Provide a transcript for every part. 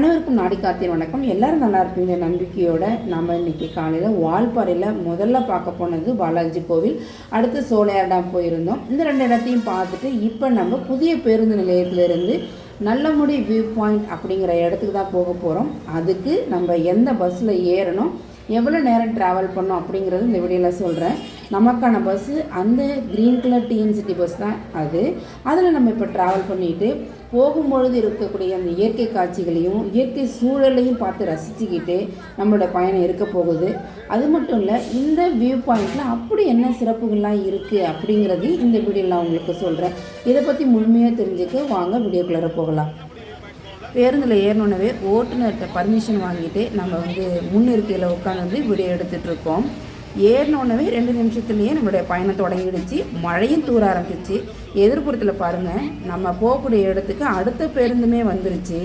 அனைவருக்கும் நாடி காத்திய வணக்கம். எல்லாரும் நல்லா இருப்பீங்க நம்பிக்கையோட நம்ம இன்றைக்கி காலையில் வால்பாறையில் முதல்ல பார்க்க போனது பாலாஜி கோவில். அடுத்து சோலையார் போயிருந்தோம். இந்த ரெண்டு இடத்தையும் பார்த்துட்டு இப்போ நம்ம புதிய பேருந்து நிலையத்திலிருந்து நல்லமுடி வியூ பாயிண்ட் அப்படிங்கிற இடத்துக்கு தான் போக போகிறோம் அதுக்கு நம்ம எந்த பஸ்ஸில் ஏறணும்? எவ்வளோ நேரம் ட்ராவல் பண்ணோம் அப்படிங்கிறது இந்த வீடியோவில் சொல்கிறேன் நமக்கான பஸ்ஸு அந்த க்ரீன் கலர் டிஎன்சிட்டி பஸ் தான் அது. அதில் நம்ம இப்போ ட்ராவல் பண்ணிட்டு போகும்பொழுது இருக்கக்கூடிய அந்த இயற்கை காட்சிகளையும் இயற்கை சூழலையும் பார்த்து ரசிச்சுக்கிட்டு நம்மளோட பயணம் இருக்க போகுது. அது மட்டும் இல்லை இந்த வியூ பாயிண்டில் அப்படி என்ன சிறப்புகள்லாம் இருக்குது அப்படிங்கிறது இந்த வீடியோவில் நான் உங்களுக்கு சொல்கிறேன் இதை பற்றி முழுமையாக தெரிஞ்சுக்க வாங்க வீடியோக்குள்ளார போகலாம். பேருந்தில் ஏறினோடனே ஓட்டுநர்கிட்ட பர்மிஷன் வாங்கிட்டு நம்ம வந்து முன்னிருக்கையில் உட்காந்து வீடியோ எடுத்துகிட்டு ஏறினோடனவே ரெண்டு நிமிஷத்துலேயே நம்மளுடைய பயணம் தொடங்கிடுச்சு. மழையும் தூர ஆரம்பிச்சிச்சு எதிர்ப்புறத்தில் பாருங்கள் நம்ம போகக்கூடிய இடத்துக்கு அடுத்த பேருந்துமே வந்துருச்சு.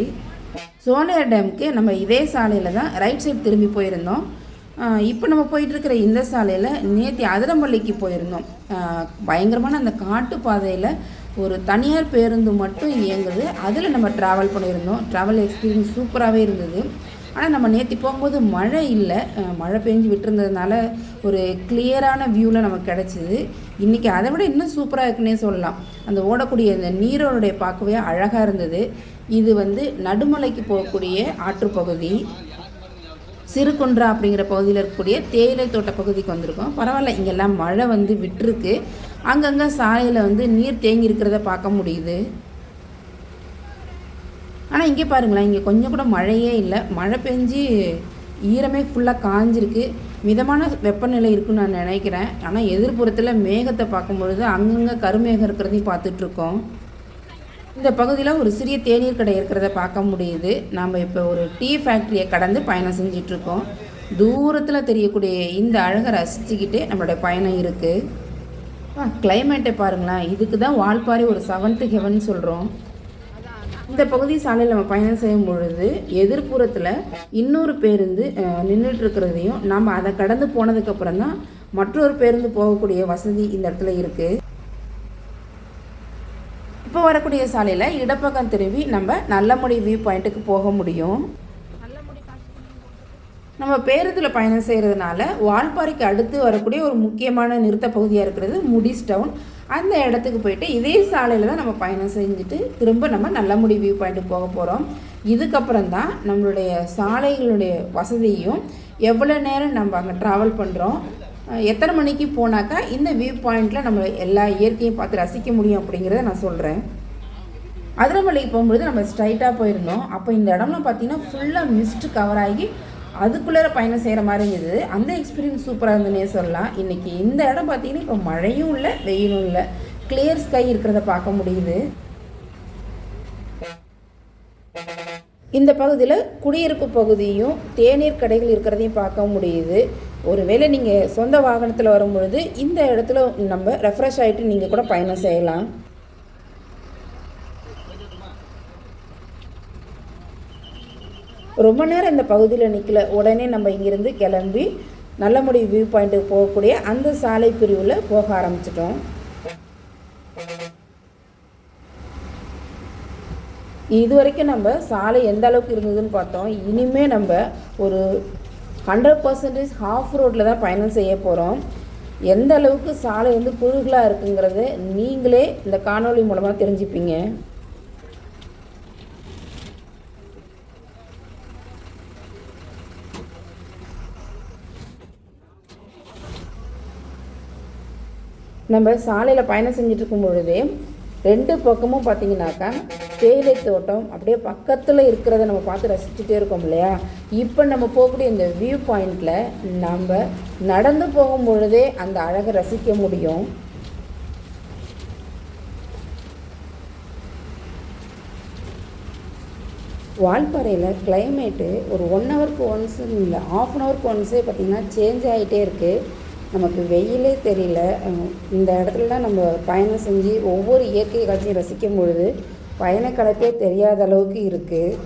சோலையார் டேமுக்கு நம்ம இதே சாலையில் தான் ரைட் சைடு திரும்பி போயிருந்தோம். இப்போ நம்ம போயிட்டு இருக்கிற இந்த சாலையில் நேற்று அதிரம்பள்ளிக்கு போயிருந்தோம். பயங்கரமான அந்த காட்டு பாதையில் ஒரு தனியார் பேருந்து மட்டும் இயங்குது. அதில் நம்ம ட்ராவல் பண்ணியிருந்தோம். ட்ராவல் எக்ஸ்பீரியன்ஸ் சூப்பராகவே இருந்தது. ஆனால் நம்ம நேற்று போகும்போது மழை இல்லை. மழை பெஞ்சு விட்டுருந்ததுனால ஒரு கிளியரான வியூவில் நமக்கு கிடச்சிது. இன்றைக்கி அதை விட இன்னும் சூப்பராக இருக்குன்னே சொல்லலாம். அந்த ஓடக்கூடிய அந்த நீரோடைய பார்க்கவே அழகாக இருந்தது. இது வந்து நடுமலைக்கு போகக்கூடிய ஆற்றுப்பகுதி சிறுகுன்றா அப்படிங்கிற பகுதியில் இருக்கக்கூடிய தேயிலை தோட்ட பகுதிக்கு வந்திருக்கோம். பரவாயில்ல இங்கெல்லாம் மழை வந்து விட்டுருக்கு. அங்கங்கே சாலையில் வந்து நீர் தேங்கி இருக்கிறத பார்க்க முடியுது. ஆனால் இங்கே பாருங்களேன் இங்கே கொஞ்சம் கூட மழையே இல்லை. மழை பெஞ்சு ஈரமே ஃபுல்லாக காஞ்சிருக்கு. மிதமான வெப்பநிலை இருக்குன்னு நான் நினைக்கிறேன். ஆனால் எதிர்ப்புறத்தில் மேகத்தை பார்க்கும்பொழுது அங்கங்கே கருமேகம் இருக்கிறதையும் பார்த்துட்ருக்கோம். இந்த பகுதியில் ஒரு சிறிய தேநீர் கடை இருக்கிறத பார்க்க முடியுது. நாம் இப்போ ஒரு டீ ஃபேக்ட்ரியை கடந்து பயணம் செஞ்சிட்ருக்கோம். தூரத்தில் தெரியக்கூடிய இந்த அழகை ரசிச்சுக்கிட்டே நம்மளுடைய பயணம் இருக்குது கிளைமேட்டை பாருங்களேன். இதுக்கு தான் வால்பாறை ஒரு செவன்த்து ஹெவன் சொல்கிறோம் இந்த பகுதி சாலையில் நம்ம பயணம் செய்யும் பொழுது எதிர்ப்புறத்தில் இன்னொரு பேருந்து நின்றுட்டு இருக்கிறதையும் நம்ம அதை கடந்து போனதுக்கப்புறம் தான் மற்றொரு பேருந்து போகக்கூடிய வசதி இந்த இடத்துல இருக்குது இப்போ வரக்கூடிய சாலையில் இடப்பக்கம் திரும்பி நம்ம நல்லமுடி வியூ பாயிண்ட்டுக்கு போக முடியும். நம்ம பேருந்தில் பயணம் செய்கிறதுனால வால்பாறைக்கு அடுத்து வரக்கூடிய ஒரு முக்கியமான நிறுத்த பகுதியாக இருக்கிறது முடிஸ் டவுன் அந்த இடத்துக்கு போயிட்டு இதே சாலையில் தான் நம்ம பயணம் செஞ்சுட்டு திரும்ப நம்ம நல்லமுடி வியூ பாயிண்ட்டுக்கு போக போகிறோம் இதுக்கப்புறம் தான் நம்மளுடைய சாலைகளுடைய வசதியும் எவ்வளோ நேரம் நம்ம அங்கே ட்ராவல் பண்ணுறோம் எத்தனை மணிக்கு போனாக்கா இந்த வியூ பாயிண்டில் நம்ம எல்லா இயற்கையும் பார்த்து ரசிக்க முடியும் அப்படிங்கிறத நான் சொல்கிறேன் அதிரமலைக்கு போகும்பொழுது நம்ம ஸ்ட்ரைட்டாக போயிருந்தோம். அப்போ இந்த இடம்லாம் பார்த்திங்கன்னா ஃபுல்லாக மிஸ்ட் கவர் ஆகி அதுக்குள்ளே பயணம் செய்கிற மாதிரி இருந்தது அந்த எக்ஸ்பீரியன்ஸ் சூப்பராக இருந்ததுன்னே சொல்லலாம். இன்றைக்கி இந்த இடம் பார்த்தீங்கன்னா இப்போ மழையும் இல்லை வெயிலும் இல்லை. கிளியர் ஸ்கை இருக்கிறத பார்க்க முடியுது. இந்த பகுதியில் குடியிருப்பு பகுதியும் தேநீர் கடைகள் இருக்கிறதையும் பார்க்க முடியுது. ஒருவேளை நீங்கள் சொந்த வாகனத்தில் வரும்பொழுது இந்த இடத்துல நம்ம ரெஃப்ரெஷ் ஆகிட்டு நீங்கள் கூட பயணம் செய்யலாம். ரொம்ப நேரம் இந்த பகுதியில் நிற்கல உடனே நம்ம இங்கேருந்து கிளம்பி நல்லமுடி வியூ பாயிண்ட்டுக்கு போகக்கூடிய அந்த சாலை பிரிவில் போக ஆரம்பிச்சிட்டோம். இது வரைக்கும் நம்ம சாலை எந்த அளவுக்கு இருந்ததுன்னு பார்த்தோம். இனிமே நம்ம ஒரு ஹண்ட்ரட் பர்சன்டேஜ் ஹாஃப் ரோட்டில் தான் பயணம் செய்ய போகிறோம் எந்த அளவுக்கு சாலை வந்து குறுகலாக இருக்குங்கிறத நீங்களே இந்த காணொளி மூலமாக தெரிஞ்சுப்பீங்க. நம்ம சாலையில் பயணம் செஞ்சுட்டு பொழுதே ரெண்டு பக்கமும் பார்த்தீங்கன்னாக்கா தேயிலை தோட்டம் அப்படியே பக்கத்தில் இருக்கிறத நம்ம பார்த்து ரசிச்சுட்டே இருக்கோம் இல்லையா? இப்போ நம்ம போகக்கூடிய இந்த வியூ பாயிண்டில் நம்ம நடந்து போகும் பொழுதே அந்த அழகை ரசிக்க முடியும். வால்பாறையில் கிளைமேட்டு ஒரு ஒன் ஹவருக்கு ஒன்ஸ் இல்லை ஆஃப் அன் ஹவருக்கு ஒன்ஸே பார்த்திங்கன்னா சேஞ்ச் ஆகிட்டே இருக்குது நமக்கு வெயிலே தெரியல. இந்த இடத்துலலாம் நம்ம பயணம் செஞ்சு ஒவ்வொரு இயற்கை காட்சியும் ரசிக்கும் பொழுது பயணக்கலப்பே தெரியாத அளவுக்கு இருக்குது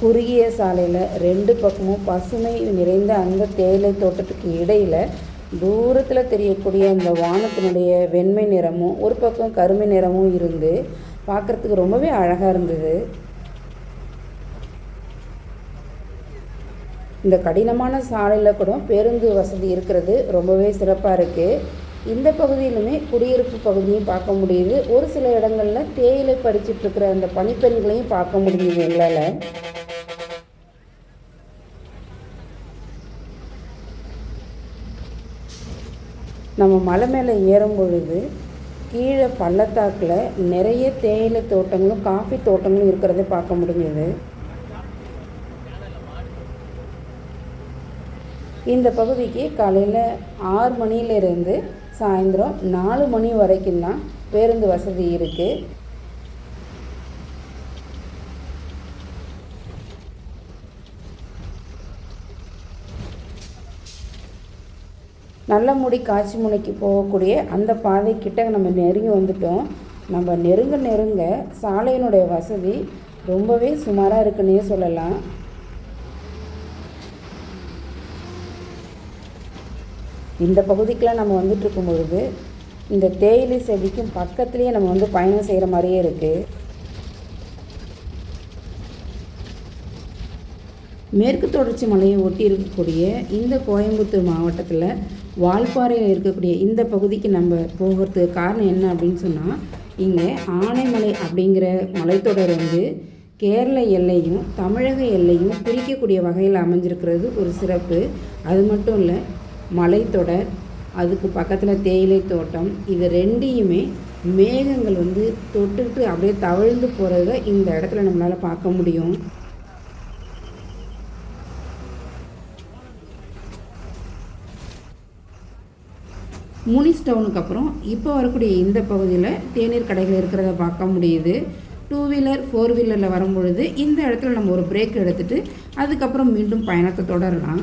குறுகிய சாலையில் ரெண்டு பக்கமும் பசுமை நிறைந்த அந்த தேயிலை தோட்டத்துக்கு இடையில் தூரத்தில் தெரியக்கூடிய அந்த வானத்தினுடைய வெண்மை நிறமும் ஒரு பக்கம் கருமை நிறமும் இருந்து பார்க்குறதுக்கு ரொம்பவே அழகாக இருந்தது. இந்த கடினமான சாலையில் கூட பேருந்து வசதி இருக்கிறது. ரொம்பவே சிறப்பாக இருக்குது இந்த பகுதியிலுமே குடியிருப்பு பகுதியும் பார்க்க முடியுது. ஒரு சில இடங்களில் தேயிலை பறிச்சிட்டு இருக்கிற அந்த பனிப்பெண்களையும் பார்க்க முடியுது எங்களால். நம்ம மலை மேலே ஏறும் பொழுது கீழே பள்ளத்தாக்கில் நிறைய தேயிலை தோட்டங்களும் காஃபி தோட்டங்களும் இருக்கிறத பார்க்க முடிஞ்சது. இந்த பகுதிக்கு காலையில் ஆறு மணியிலிருந்து சாயந்தரம் நாலு மணி வரைக்கும் தான் பேருந்து வசதி இருக்குது நல்லமுடி காட்சி முனைக்கு போகக்கூடிய அந்த பாதை கிட்ட நம்ம நெருங்கி வந்துட்டோம். நம்ம நெருங்க நெருங்க சாலையினுடைய வசதி ரொம்பவே சுமாராக இருக்குன்னே சொல்லலாம். இந்த பகுதிக்கெலாம் நம்ம வந்துட்டு இருக்கும் பொழுது இந்த தேயிலை செடிக்கும் பக்கத்துலேயே நம்ம வந்து பயணம் செய்கிற மாதிரியே இருக்குது மேற்கு தொடர்ச்சி மலையை ஒட்டி இருக்கக்கூடிய இந்த கோயம்புத்தூர் மாவட்டத்தில் வால்பாறையில் இருக்கக்கூடிய இந்த பகுதிக்கு நம்ம போகிறதுக்கு காரணம் என்ன அப்படின்னு சொன்னால் இங்கே ஆனைமலை அப்படிங்கிற மலைத்தொடர் வந்து கேரள எல்லையும் தமிழக எல்லையும் பிரிக்கக்கூடிய வகையில் அமைஞ்சிருக்கிறது ஒரு சிறப்பு. அது மட்டும் இல்லை மலைத்தொடர் அதுக்கு பக்கத்தில் தேயிலை தோட்டம் இது ரெண்டையுமே மேகங்கள் வந்து தொட்டுட்டு அப்படியே தவழ்ந்து போகிறத இந்த இடத்துல நம்மளால் பார்க்க முடியும். முனிஸ் டவுனுக்கு அப்புறம் இப்போ வரக்கூடிய இந்த பகுதியில் தேநீர் கடைகள் இருக்கிறத பார்க்க முடியுது. டூ வீலர் ஃபோர் வீலரில் வரும்பொழுது இந்த இடத்துல நம்ம ஒரு பிரேக் எடுத்துகிட்டு அதுக்கப்புறம் மீண்டும் பயணத்தை தொடரலாம்.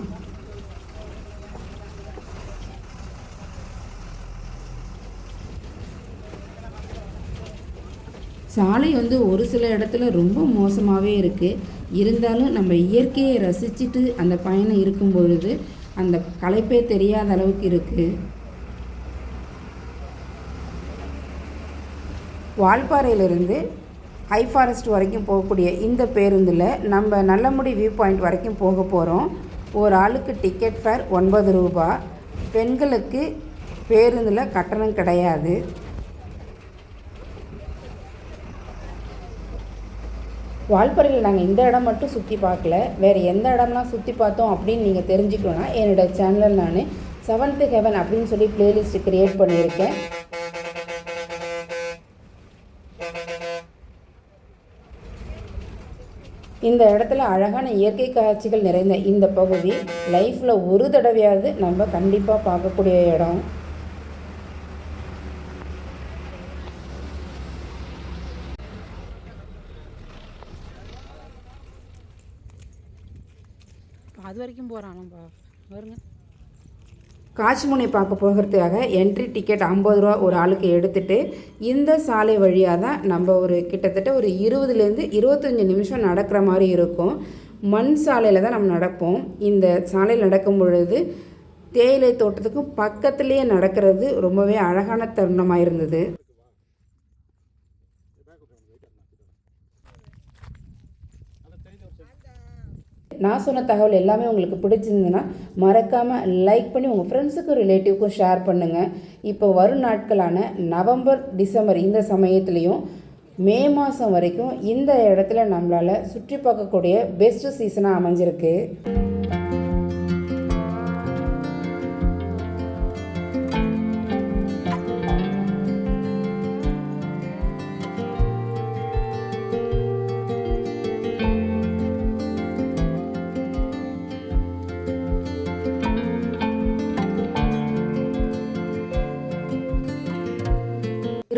சாலை வந்து ஒரு சில இடத்துல ரொம்ப மோசமாகவே இருக்குது இருந்தாலும் நம்ம இயற்கையை ரசிச்சுட்டு அந்த பயணம் இருக்கும் பொழுது அந்த களைப்பே தெரியாத அளவுக்கு இருக்குது வால்பாறையிலிருந்து ஹை ஃபாரஸ்ட் வரைக்கும் போகக்கூடிய இந்த பேருந்தில் நம்ம நல்லமுடி வியூ பாயிண்ட் வரைக்கும் போக போகிறோம் ஒரு ஆளுக்கு டிக்கெட் ஃபேர் ஒன்பது ரூபா. பெண்களுக்கு பேருந்தில் கட்டணம் கிடையாது. வால்பாறையில் நாங்கள் இந்த இடம் மட்டும் சுற்றி பார்க்கல. வேறு எந்த இடம்லாம் சுற்றி பார்த்தோம் அப்படின்னு நீங்கள் தெரிஞ்சுக்கணுன்னா என்னோடய சேனலில் நான் செவன்த்து ஹெவன் அப்படின்னு சொல்லி பிளேலிஸ்ட் க்ரியேட் பண்ணியிருக்கேன். இந்த இடத்துல அழகான இயற்கை காட்சிகள் நிறைந்த இந்த பகுதி லைஃப்பில் ஒரு தடவையாவது நம்ம கண்டிப்பாக பார்க்கக்கூடிய இடம். அது வரைக்கும் போகிறானப்பா வருங்க காட்சிமுனை பார்க்க போகிறதுக்காக என்ட்ரி டிக்கெட் ஐம்பது ரூபா ஒரு ஆளுக்கு எடுத்துட்டு இந்த சாலை வழியாக தான் நம்ம ஒரு கிட்டத்தட்ட ஒரு இருபதுலேருந்து இருபத்தஞ்சி நிமிஷம் நடக்கிற மாதிரி இருக்கும். மண் சாலையில் தான் நம்ம நடப்போம். இந்த சாலையில் நடக்கும் பொழுது தேயிலை தோட்டத்துக்கும் பக்கத்துலேயே நடக்கிறது ரொம்பவே அழகான தருணமாக இருந்தது நான் சொன்ன தகவல் எல்லாமே உங்களுக்கு பிடிச்சிருந்ததுன்னா மறக்காமல் லைக் பண்ணி உங்கள் ஃப்ரெண்ட்ஸுக்கும் ரிலேட்டிவ்க்கும் ஷேர் பண்ணுங்கள் இப்போ வரும் நாட்களான நவம்பர் டிசம்பர் இந்த சமயத்துலேயும் மே மாதம் வரைக்கும் இந்த இடத்துல நம்மளால் சுற்றி பார்க்கக்கூடிய பெஸ்ட்டு சீசனாக அமைஞ்சிருக்கு.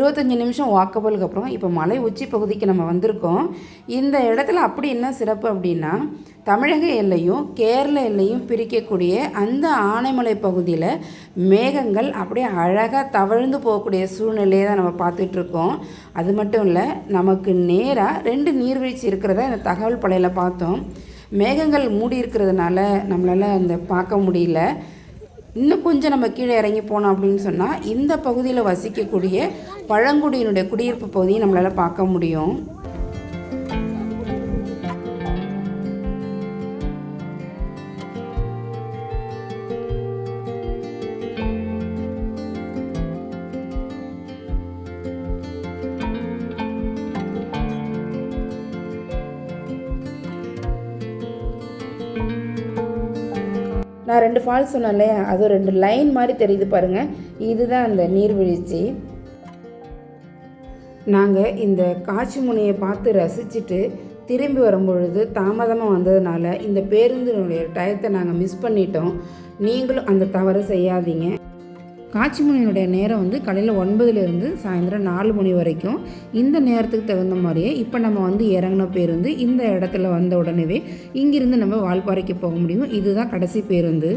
இருபத்தஞ்சி நிமிஷம் வாக்கபலுக்கு அப்புறம் இப்போ மலை உச்சி பகுதிக்கு நம்ம வந்திருக்கோம். இந்த இடத்துல அப்படி என்ன சிறப்பு அப்படின்னா தமிழக எல்லையும் கேரள எல்லையும் பிரிக்கக்கூடிய அந்த ஆனைமலை பகுதியில் மேகங்கள் அப்படியே அழகாக தவழ்ந்து போகக்கூடிய சூழ்நிலையை தான் நம்ம பார்த்துட்ருக்கோம். அது மட்டும் இல்லை நமக்கு நேராக ரெண்டு நீர்வீழ்ச்சி இருக்கிறத இந்த தகவல் பழையில் பார்த்தோம். மேகங்கள் மூடி இருக்கிறதுனால நம்மளால் அந்த பார்க்க முடியல. இன்னும் கொஞ்சம் நம்ம கீழே இறங்கி போனோம் அப்படின்னு சொன்னால் இந்த பகுதியில் வசிக்கக்கூடிய பழங்குடியினுடைய குடியிருப்பு பகுதியை நம்மளால் பார்க்க முடியும். நான் ரெண்டு ஃபால்ஸ் சொன்னேன் இல்லையா அது ரெண்டு லைன் மாதிரி தெரியுது பாருங்கள் இதுதான் அந்த நீர்வீழ்ச்சி. நாங்கள் இந்த காட்சி முனையை பார்த்து ரசிச்சுட்டு திரும்பி வரும்பொழுது தாமதமாக வந்ததுனால இந்த பேருந்தினுடைய டயத்தை நாங்கள் மிஸ் பண்ணிட்டோம். நீங்களும் அந்த தவறை செய்யாதீங்க. காட்சி நேரம் வந்து காலையில் ஒன்பதுலேருந்து சாயந்தரம் நாலு மணி வரைக்கும். இந்த நேரத்துக்கு தகுந்த மாதிரியே இப்போ நம்ம வந்து இறங்கின பேருந்து இந்த இடத்துல வந்த உடனேவே இங்கிருந்து நம்ம வால்பாறைக்கு போக முடியும். இதுதான் கடைசி பேருந்து.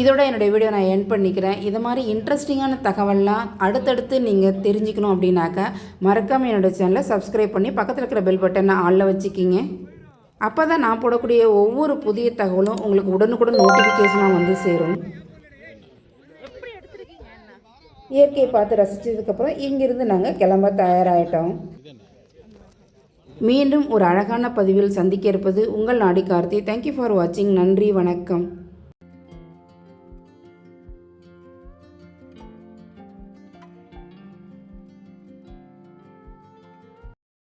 இதோட என்னுடைய வீடியோ நான் என் பண்ணிக்கிறேன். இது மாதிரி இன்ட்ரெஸ்டிங்கான தகவல்லாம் அடுத்தடுத்து நீங்கள் தெரிஞ்சுக்கணும் அப்படின்னாக்கா மறக்காமல் என்னோடய சேனலை சப்ஸ்கிரைப் பண்ணி பக்கத்தில் இருக்கிற பெல் பட்டனை ஆளில் வச்சுக்கிங்க. அப்போ தான் நான் போடக்கூடிய ஒவ்வொரு புதிய தகவலும் உங்களுக்கு உடனுக்குடன் நோட்டிஃபிகேஷனாக வந்து சேரும். இயற்கையை பார்த்து ரசித்ததுக்கப்புறம் இங்கிருந்து நாங்கள் கிளம்ப தயாராகிட்டோம் மீண்டும் ஒரு அழகான பதிவில் சந்திக்க இருப்பது உங்கள் நாடி கார்த்தி தேங்க்யூ ஃபார் வாட்சிங் நன்றி வணக்கம்.